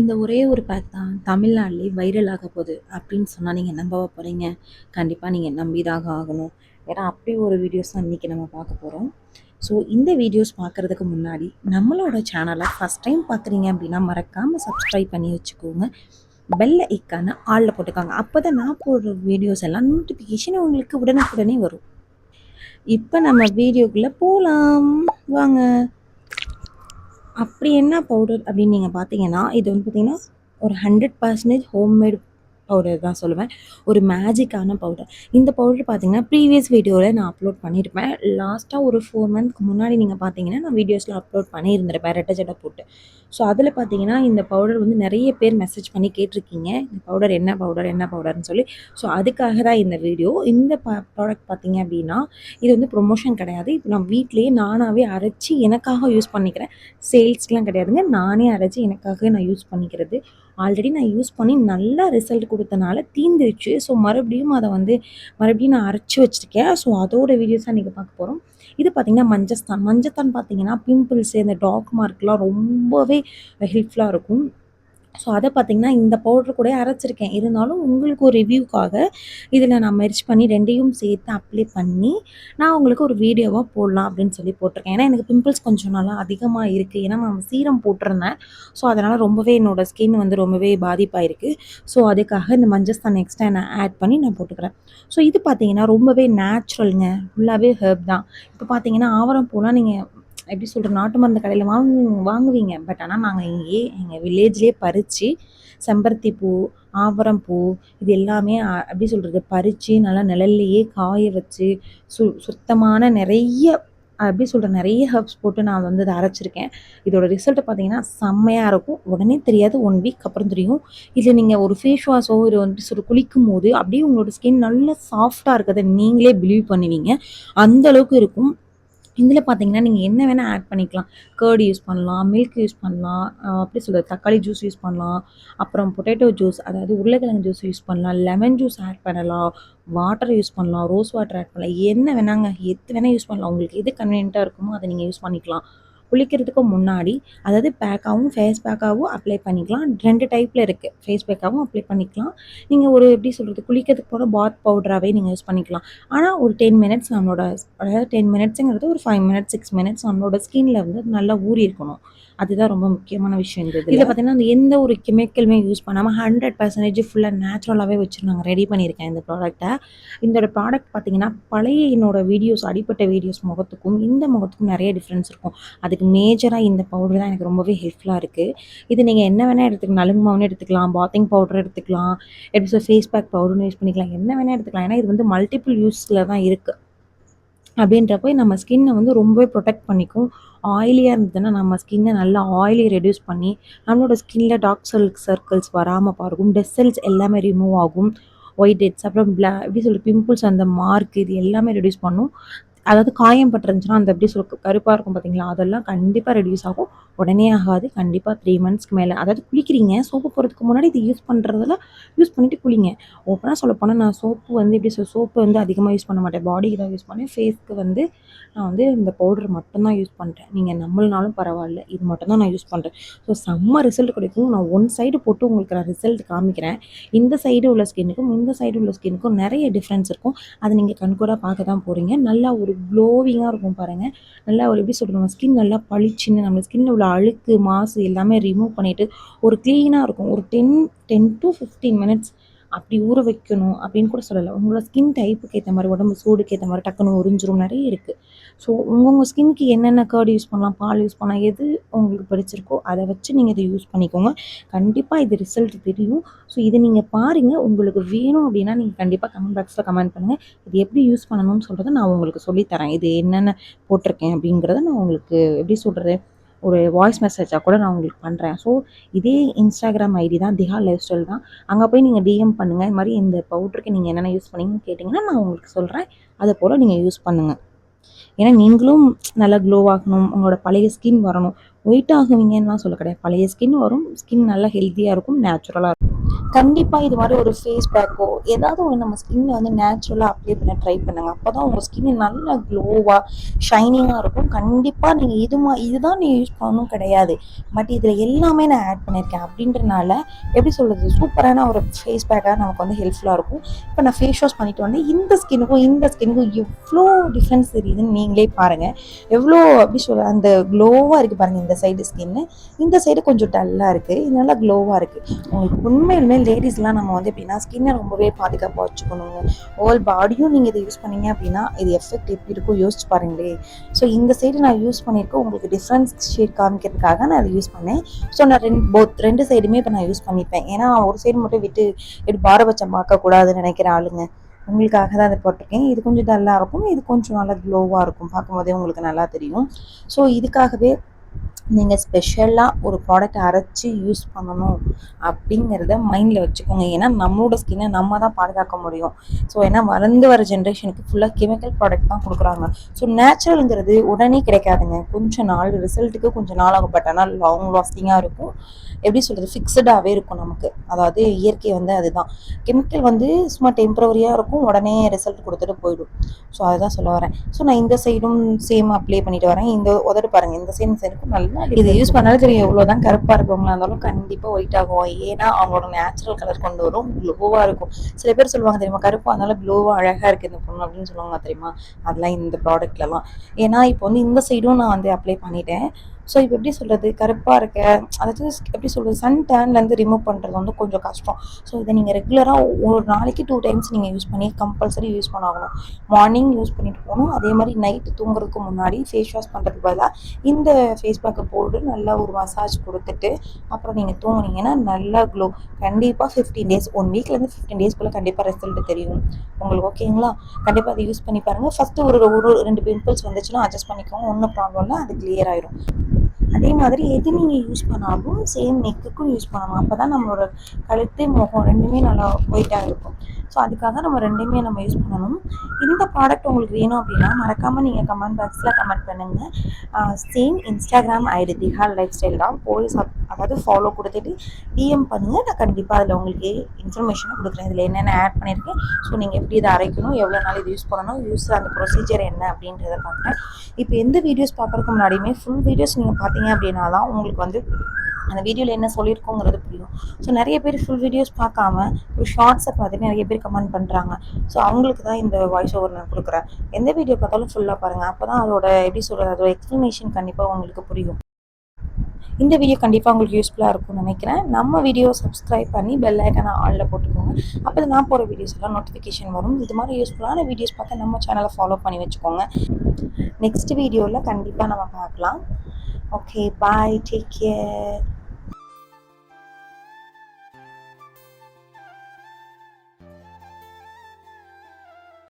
இந்த ஒரே ஒரு பேக் தான் தமிழ்நாட்டிலே வைரல் ஆக போகுது அப்படின்னு சொன்னால் நீங்கள் நம்பவா போகிறீங்க கண்டிப்பாக நீங்கள் நம்பிதாக ஆகணும். ஏன்னா அப்படி ஒரு வீடியோஸ் தான் இன்றைக்கி நம்ம பார்க்க போகிறோம் ஸோ இந்த வீடியோஸ் பார்க்குறதுக்கு முன்னாடி நம்மளோட சேனலை ஃபஸ்ட் டைம் பார்க்குறீங்க அப்படின்னா மறக்காமல் சப்ஸ்கிரைப் பண்ணி வச்சுக்கோங்க. பெல்ல ஐக்கான ஆளில் போட்டுக்காங்க. அப்போ தான் நான் போடுற வீடியோஸ் எல்லாம் நோட்டிஃபிகேஷன் உங்களுக்கு உடனுக்குடனே வரும். இப்போ நம்ம வீடியோக்குள்ளே போகலாம் வாங்க. அப்படி என்ன பவுடர் அப்படின்னு நீங்கள் பார்த்தீங்கன்னா இது வந்து பார்த்தீங்கன்னா ஒரு ஹண்ட்ரட் பர்சன்டேஜ் ஹோம்மேட் பவுடர் தான் சொல்லுவேன். ஒரு மேஜிக்கான பவுடர் இந்த பவுடர் பார்த்தீங்கன்னா ப்ரீவியஸ் வீடியோவில் நான் அப்லோட் பண்ணியிருப்பேன் லாஸ்ட்டாக ஒரு ஃபோர் மந்த்க்கு முன்னாடி நீங்கள் பார்த்தீங்கன்னா நான் வீடியோஸில் அப்லோட் பண்ணியிருந்திருப்பேன் ரெட்டை ஜடை போட்டு. ஸோ அதில் பார்த்தீங்கன்னா இந்த பவுடர் வந்து நிறைய பேர் மெசேஜ் பண்ணி கேட்டிருக்கீங்க. இந்த பவுடர் என்ன பவுடர் என்ன பவுடர்னு சொல்லி. ஸோ அதுக்காக தான் இந்த வீடியோ இந்த ப ப்ராடக்ட் பார்த்தீங்க அப்படின்னா இது வந்து ப்ரொமோஷன் கிடையாது. இப்போ நான் வீட்லேயே நானாகவே அரைச்சி எனக்காக யூஸ் பண்ணிக்கிறேன். சேல்ஸ்லாம் கிடையாதுங்க. நானே அரைச்சி எனக்காக நான் யூஸ் பண்ணிக்கிறது. ஆல்ரெடி நான் யூஸ் பண்ணி நல்லா ரிசல்ட் கொடுத்தனால தீந்துருச்சு. ஸோ மறுபடியும் அதை வந்து மறுபடியும் நான் அரைச்சி வச்சுருக்கேன். ஸோ அதோட வீடியோஸ் இன்றைக்கி பார்க்க போகிறோம் இது பார்த்திங்கன்னா மஞ்சஸ்தான். மஞ்சத்தான் பார்த்தீங்கன்னா பிம்பிள்ஸு இந்த டாக் மார்க்லாம் ரொம்பவே ஹெல்ப்ஃபுல்லாக இருக்கும். ஸோ அதை பார்த்திங்கன்னா இந்த பவுட்ரு கூட அரைச்சிருக்கேன். இருந்தாலும் உங்களுக்கு ஒரு ரிவ்யூக்காக இதில் நான் மெர்ச் பண்ணி ரெண்டையும் சேர்த்து அப்ளை பண்ணி நான் உங்களுக்கு ஒரு வீடியோவாக போடலாம் அப்படின்னு சொல்லி போட்டிருக்கேன். ஏன்னா எனக்கு பிம்பிள்ஸ் கொஞ்சம் நல்லா அதிகமாக இருக்குது ஏன்னா நான் சீரம் போட்டிருந்தேன். ஸோ அதனால் ரொம்பவே என்னோடய ஸ்கின் வந்து ரொம்பவே பாதிப்பாயிருக்கு. ஸோ அதுக்காக இந்த மஞ்சஸ்தான் எக்ஸ்ட்ரா நான் ஆட் பண்ணி நான் போட்டுக்கிறேன். ஸோ இது பார்த்தீங்கன்னா ரொம்பவே நேச்சுரலுங்க ஃபுல்லாகவே ஹெர்ப் தான். இப்போ பார்த்தீங்கன்னா ஆவரம் பூலாம் நீங்கள் எப்படி சொல்கிற நாட்டு மருந்து கடையில் வாங்கு வாங்குவீங்க. பட் ஆனால் நாங்கள் இங்கேயே எங்கள் வில்லேஜ்லேயே பறித்து செம்பருத்தி பூ ஆவரம் பூ இது எல்லாமே எப்படி சொல்கிறது பறித்து நல்லா நிழல்லையே காய வச்சு சு சுத்தமான நிறைய அப்படி சொல்கிற நிறைய ஹர்ப்ஸ் போட்டு நான் வந்து அதை அரைச்சிருக்கேன். இதோட ரிசல்ட்டு பார்த்தீங்கன்னா செம்மையாக இருக்கும். உடனே தெரியாது ஒன் வீக் அப்புறம் தெரியும். இதில் நீங்கள் ஒரு ஃபேஸ் வாஷோ இது வந்து சொல்லி குளிக்கும் போது அப்படியே உங்களோட ஸ்கின் நல்லா சாஃப்டாக இருக்கிறத நீங்களே பிலீவ் பண்ணுவீங்க. அந்தளவுக்கு இருக்கும். இதில் பார்த்தீங்கன்னா நீங்கள் என்ன வேணால் ஆட் பண்ணிக்கலாம். கேர்டு யூஸ் பண்ணலாம் மில்க் யூஸ் பண்ணலாம் அப்படி சொல்கிறது தக்காளி ஜூஸ் யூஸ் பண்ணலாம். அப்புறம் பொட்டேட்டோ ஜூஸ் அதாவது உருளைக்கிழங்கு ஜூஸ் யூஸ் பண்ணலாம். லெமன் ஜூஸ் ஆட் பண்ணலாம். வாட்டர் யூஸ் பண்ணலாம். ரோஸ் வாட்டர் ஆட் பண்ணலாம். என்ன வேணாங்க எது வேணால் யூஸ் பண்ணலாம். உங்களுக்கு எது கன்வீனியண்ட்டாக இருக்குமோ அதை நீங்கள் யூஸ் பண்ணிக்கலாம். குளிக்கிறதுக்கு முன்னாடி அதாவது பேக்காகவும் ஃபேஸ் பேக்காகவும் அப்ளை பண்ணிக்கலாம். ரெண்டு டைப்பில் இருக்குது ஃபேஸ் பேக்காகவும் அப்ளை பண்ணிக்கலாம். நீங்கள் ஒரு எப்படி சொல்கிறது குளிக்கிறதுக்கு போகிற பாத் பவுடராகவே நீங்கள் யூஸ் பண்ணிக்கலாம். ஆனால் ஒரு டென் மினிட்ஸ் நம்மளோட அதாவது டென் மினிட்ஸுங்கிறது ஒரு ஃபைவ் மினிட்ஸ் சிக்ஸ் மினிட்ஸ் நம்மளோட ஸ்கின்ல வந்து நல்லா ஊறி இருக்கணும். அதுதான் ரொம்ப முக்கியமான விஷயம் இதில். பார்த்தீங்கன்னா அந்த எந்த ஒரு கெமிக்கலுமே யூஸ் பண்ணாமல் ஹண்ட்ரட் பர்சன்டேஜ் ஃபுல்லாக நேச்சுரலாகவே வச்சு நாங்கள் ரெடி பண்ணியிருக்கேன் இந்த ப்ராடக்ட்டை இந்த ப்ராடக்ட் பார்த்தீங்கன்னா பழைய என்னோடய வீடியோஸ் அடிப்பட்ட வீடியோஸ் முகத்துக்கும் இந்த முகத்துக்கும் நிறைய டிஃப்ரென்ஸ் இருக்கும். அதுக்கு மேஜராக இந்த பவுடர் தான் எனக்கு ரொம்பவே ஹெல்ப்ஃபுல்லாக இருக்குது இது நீங்கள் என்ன வேணால் எடுத்துக்கலாம் நலுங்கு மாவுன்னு எடுத்துக்கலாம் பாத்திங் பவுடர் எடுத்துக்கலாம் எப்படி சொல்ல ஃபேஸ் பேக் பவுடர்னு யூஸ் பண்ணிக்கலாம் என்ன வேணால் எடுத்துக்கலாம். ஏன்னா இது வந்து மல்டிபிள் யூஸில் தான் இருக்குது அப்படின்றப்போ நம்ம ஸ்கின்னை வந்து ரொம்பவே ப்ரொடெக்ட் பண்ணிக்கும். ஆயிலியாக இருந்ததுன்னா நம்ம ஸ்கின்னை நல்லா ஆயிலி ரெடியூஸ் பண்ணி நம்மளோட ஸ்கின்ல டார்க் சர்க் சர்க்கிள்ஸ் வராமல் பாருக்கும் டெஸ் செல்ஸ் எல்லாமே ரிமூவ் ஆகும். ஒயிட் ஹெட்ஸ் அப்புறம் பிளா எப்படி சொல்கிறது பிம்பிள்ஸ் அந்த மார்க் இது எல்லாமே ரெடியூஸ் பண்ணும். அதாவது காயம் பட்டுருந்துச்சுன்னா அந்த எப்படி சொல்ல கருப்பாக இருக்கும் பார்த்தீங்களா அதெல்லாம் கண்டிப்பாக ரெடியூஸ் ஆகும். உடனே ஆகாது. கண்டிப்பாக த்ரீ மந்த்ஸ்க்கு மேலே. அதாவது குளிக்கிறீங்க சோப்பு போகிறதுக்கு முன்னாடி இது யூஸ் பண்ணுறதுல யூஸ் பண்ணிவிட்டு குளிங்க. ஓப்பனாக சொல்லப்போனால் நான் சோப்பு வந்து எப்படி சொல் சோப்பு வந்து அதிகமாக யூஸ் பண்ண மாட்டேன். பாடிக்கு தான் யூஸ் பண்ணேன் ஃபேஸ்க்கு வந்து நான் வந்து இந்த பவுடர் மட்டும்தான் யூஸ் பண்ணுறேன் நீங்கள் நம்மளுனாலும் பரவாயில்ல. இது மட்டும்தான் நான் யூஸ் பண்ணுறேன் ஸோ செம்ம ரிசல்ட் கிடைக்கும். நான் ஒன் சைடு போட்டு உங்களுக்கு நான் ரிசல்ட் காமிக்கிறேன். இந்த சைடு உள்ள ஸ்கின்னுக்கும் இந்த சைடு உள்ள ஸ்கின்னுக்கும் நிறைய டிஃப்ரென்ஸ் இருக்கும். அதை நீங்கள் கண்கூடாக பார்க்க தான் போகிறீங்க நல்லா ஒரு ஒரு க்ளோவிங்காக இருக்கும் பாருங்கள் நல்லா ஒரு எப்படி சொல்கிறது நம்ம ஸ்கின் நல்லா பளிச்சுன்னு நம்ம ஸ்கின்னில் உள்ள அழுக்கு மாசு எல்லாமே ரிமூவ் பண்ணிவிட்டு ஒரு க்ளீனாக இருக்கும். ஒரு ten ten to fifteen minutes அப்படி ஊற வைக்கணும் அப்படின்னு கூட சொல்லலை. உங்களோட ஸ்கின் டைப்புக்கு ஏற்ற மாதிரி உடம்பு சூடுக்கு ஏற்ற மாதிரி டக்குன்னு உறிஞ்சிரும் நிறைய இருக்குது ஸோ உங்கள் ஸ்கின்க்கு என்னென்ன கேர்டு யூஸ் பண்ணலாம் பால் யூஸ் பண்ணலாம் எது உங்களுக்கு பிடிச்சிருக்கோ அதை வச்சு நீங்கள் இதை யூஸ் பண்ணிக்கோங்க. கண்டிப்பாக இது ரிசல்ட் தெரியும். ஸோ இதை நீங்கள் பாருங்கள் உங்களுக்கு வேணும் அப்படின்னா நீங்கள் கண்டிப்பாக கமெண்ட் பாக்ஸில் கமெண்ட் பண்ணுங்கள் இது எப்படி யூஸ் பண்ணணும்னு சொல்கிறத நான் உங்களுக்கு சொல்லித்தரேன் இது என்னென்ன போட்டிருக்கேன் அப்படிங்கிறத நான் உங்களுக்கு எப்படி சொல்கிறது ஒரு வாய்ஸ் மெசேஜாக கூட நான் உங்களுக்கு பண்ணுறேன் ஸோ இதே இன்ஸ்டாகிராம் ஐடி தான் திஹா லைஃப் ஸ்டைல் தான். அங்கே போய் நீங்கள் டிஎம் பண்ணுங்கள் இது மாதிரி இந்த பவுட்ருக்கு நீங்கள் என்னென்ன யூஸ் பண்ணீங்கன்னு கேட்டிங்கன்னா நான் உங்களுக்கு சொல்கிறேன் அதை போல் நீங்கள் யூஸ் பண்ணுங்கள் ஏன்னா நீங்களும் நல்லா க்ளோ ஆகணும். உங்களோட பழைய ஸ்கின் வரணும். வெயிட் ஆகுவீங்கன்னுலாம் சொல்ல கிடையாது. பழைய ஸ்கின் வரும் ஸ்கின் நல்லா ஹெல்த்தியாக இருக்கும் நேச்சுரலாக இருக்கும். கண்டிப்பாக இது மாதிரி ஒரு ஃபேஸ் பேக்கோ ஏதாவது ஒரு நம்ம ஸ்கின்ல வந்து நேச்சுரலாக அப்ளை பண்ண ட்ரை பண்ணுங்க. அப்போ தான் உங்கள் ஸ்கின் நல்லா க்ளோவாக ஷைனிங்காக இருக்கும். கண்டிப்பாக நீங்கள் இது மா இதுதான் நீங்கள் யூஸ் பண்ணணும் கிடையாது. பட் இதில் எல்லாமே நான் ஆட் பண்ணியிருக்கேன் அப்படின்றனால எப்படி சொல்கிறது சூப்பரான ஒரு ஃபேஸ் பேக்காக நமக்கு வந்து ஹெல்ப்ஃபுல்லாக இருக்கும். இப்போ நான் ஃபேஸ் வாஷ் பண்ணிட்டு வந்தேன். இந்த ஸ்கின்னுக்கும் இந்த ஸ்கின்னுக்கும் எவ்வளோ டிஃப்ரென்ஸ் தெரியுதுன்னு நீங்களே பாருங்கள் எவ்வளோ எப்படி சொல்ல அந்த க்ளோவாக இருக்குது பாருங்கள் இந்த சைடு ஸ்கின்னு இந்த சைடு கொஞ்சம் டல்லாக இருக்குது இது நல்லா க்ளோவாக இருக்குது உங்களுக்கு உண்மையிலுமே லேடிஸ்லாம் நம்ம வந்து எப்படின்னா ஸ்கின்னை ரொம்பவே பாதுகாப்பாக வச்சுக்கணுங்க ஹோல் பாடியும் நீங்கள் இதை யூஸ் பண்ணீங்க அப்படின்னா இது எஃபெக்ட் எப்படி இருக்கும் யோசிச்சு பாருங்களே. ஸோ இந்த சைடு நான் யூஸ் பண்ணியிருக்கேன். உங்களுக்கு டிஃப்ரென்ஸ் ஷேட் காமிக்கிறதுக்காக நான் அதை யூஸ் பண்ணேன். ஸோ நான் ரெண்டு போத் ரெண்டு சைடுமே இப்போ நான் யூஸ் பண்ணிப்பேன் ஏன்னா ஒரு சைடு மட்டும் விட்டு எப்படி பாரபட்சம் பார்க்கக்கூடாதுன்னு நினைக்கிற ஆளுங்க. உங்களுக்காக தான் அதை போட்டிருக்கேன். இது கொஞ்சம் டல்லாக இருக்கும். இது கொஞ்சம் நல்லா க்ளோவாக இருக்கும். பார்க்கும்போதே உங்களுக்கு நல்லா தெரியும். ஸோ இதுக்காகவே நீங்கள் ஸ்பெஷலாக ஒரு ப்ராடக்ட் அரைச்சி யூஸ் பண்ணணும் அப்படிங்கிறத மைண்டில் வச்சுக்கோங்க. ஏன்னா நம்மளோட ஸ்கின்னை நம்ம தான் பாதுகாக்க முடியும். ஸோ ஏன்னா வளர்ந்து வர ஜென்ரேஷனுக்கு ஃபுல்லாக கெமிக்கல் ப்ராடக்ட் தான் கொடுக்குறாங்க. ஸோ நேச்சுரலுங்கிறது உடனே கிடைக்காதுங்க. கொஞ்சம் நாள் ரிசல்ட்டுக்கு கொஞ்சம் நாள் ஆகும். பட் ஆனால் லாங் லாஸ்டிங்காக இருக்கும். எப்படி சொல்கிறது ஃபிக்ஸடாகவே இருக்கும் நமக்கு. அதாவது இயற்கை வந்து அதுதான். கெமிக்கல் வந்து சும்மா டெம்பரவரியாக இருக்கும். உடனே ரிசல்ட் கொடுத்துட்டு போயிடும். ஸோ அதுதான் சொல்ல வரேன். ஸோ நான் இந்த சைடும் சேம் அப்ளை பண்ணிட்டு வரேன். இந்த உதடு பாருங்கள் இந்த சைடு சைடுக்கும் நல்லா இது யூஸ் பண்ணாலும் தெரியும் எவ்வளோ தான் கருப்பாக இருக்கவங்களா இருந்தாலும் கண்டிப்பாக ஒயிட் ஆகும். ஏன்னா அவங்களோட நேச்சுரல் கலர் கொண்டு வரும் க்ளோவாக இருக்கும். சில பேர் சொல்லுவாங்க தெரியுமா கருப்பாக இருந்தாலும் க்ளோவாக அழகாக இருக்குது இந்த பொண்ணு அப்படின்னு சொல்லுவாங்க தெரியுமா? அதெல்லாம் இந்த ப்ராடக்ட்லலாம் ஏன்னா இப்போ வந்து இந்த சைடும் நான் வந்து அப்ளை பண்ணிட்டேன். ஸோ இப்போ எப்படி சொல்கிறது கருப்பாக இருக்க அதாவது எப்படி சொல்கிறது சன் டேன்லேருந்து ரிமூவ் பண்ணுறது வந்து கொஞ்சம் கஷ்டம். ஸோ இதை நீங்கள் ரெகுலராக ஒரு நாளைக்கு டூ டைம்ஸ் நீங்கள் யூஸ் பண்ணி கம்பல்சரி யூஸ் பண்ணாகணும். மார்னிங் யூஸ் பண்ணிட்டு போகணும். அதே மாதிரி நைட்டு தூங்குறதுக்கு முன்னாடி ஃபேஸ் வாஷ் பண்ணுறதுக்கு பதிலாக இந்த ஃபேஸ் பேக்கை போட்டு நல்லா ஒரு மசாஜ் கொடுத்துட்டு அப்புறம் நீங்கள் தூங்குனீங்கன்னா நல்லா க்ளோ கண்டிப்பாக ஃபிஃப்டீன் டேஸ் ஒன் வீக்லேருந்து ஃபிஃப்டீன் டேஸ்க்குள்ளே கண்டிப்பாக ரிசல்ட் தெரியும். உங்களுக்கு ஓகேங்களா கண்டிப்பாக அதை யூஸ் பண்ணி பாருங்கள் ஃபஸ்ட்டு ஒரு ஒரு ரெண்டு பிம்பிள்ஸ் வந்துச்சுன்னா அட்ஜஸ்ட் பண்ணிக்கோங்க. ஒன்றும் ப்ராப்ளம் இல்லை. அது கிளியர் ஆயிரும். அதே மாதிரி எது நீங்கள் யூஸ் பண்ணாலும் சேம் நெக்குக்கும் யூஸ் பண்ணணும் அப்போ தான் நம்மளோட கழுத்து முகம் ரெண்டுமே நல்லா ஒயிட்டாக இருக்கும். ஸோ அதுக்காக நம்ம ரெண்டுமே நம்ம யூஸ் பண்ணணும். இந்த ப்ராடக்ட் உங்களுக்கு வேணும் அப்படின்னா மறக்காமல் நீங்கள் கமெண்ட் பாக்ஸில் கமெண்ட் பண்ணுங்கள் சேம் இன்ஸ்டாகிராம் ஐடி திஹால் லைஃப் ஸ்டைல் தான். போய் சப் அதாவது ஃபாலோ கொடுத்துட்டு டிஎம் பண்ணுங்கள் நான் கண்டிப்பாக அதில் உங்களுக்கு இன்ஃபர்மேஷனை கொடுக்குறேன். இதில் என்னென்ன ஆட் பண்ணியிருக்கேன் ஸோ நீங்கள் எப்படி இதை அரைக்கணும் எவ்வளோ நாள் இது யூஸ் பண்ணணும் யூஸ் அந்த ப்ரொசீஜர் என்ன அப்படின்றத பார்க்குறேன். இப்போ எந்த வீடியோஸ் பார்க்குறதுக்கு முன்னாடியுமே ஃபுல் வீடியோஸ் நீங்கள் பார்த்தீங்க அப்படின்னா தான் உங்களுக்கு வந்து அந்த வீடியோவில் என்ன சொல்லியிருக்கோங்கிறது புரியும். ஸோ நிறைய பேர் ஃபுல் வீடியோஸ் பார்க்காம ஒரு ஷார்ட்ஸை பார்த்துட்டு நிறைய பேர் கமெண்ட் பண்ணுறாங்க ஸோ அவங்களுக்கு தான் இந்த வாய்ஸ் ஓவர் நான் கொடுக்குறேன். எந்த வீடியோ பார்த்தாலும் ஃபுல்லாக பாருங்கள் அப்போ தான் அதோட எப்படி சொல்கிறது அதோட எக்ஸ்ப்ளனேஷன் கண்டிப்பாக உங்களுக்கு புரியும். இந்த வீடியோ கண்டிப்பாக உங்களுக்கு யூஸ்ஃபுல்லாக இருக்கும்னு நினைக்கிறேன். நம்ம வீடியோ சப்ஸ்கிரைப் பண்ணி பெல் ஐக்கனை ஆளில் போட்டுக்கோங்க. அப்போ நான் போகிற வீடியோஸ் எல்லாம் நோட்டிஃபிகேஷன் வரும். இது மாதிரி யூஸ்ஃபுல்லான வீடியோஸ் பார்த்து நம்ம சேனலை ஃபாலோ பண்ணி வச்சுக்கோங்க. நெக்ஸ்ட் வீடியோவில் கண்டிப்பாக நம்ம பார்க்கலாம். Okay bye take care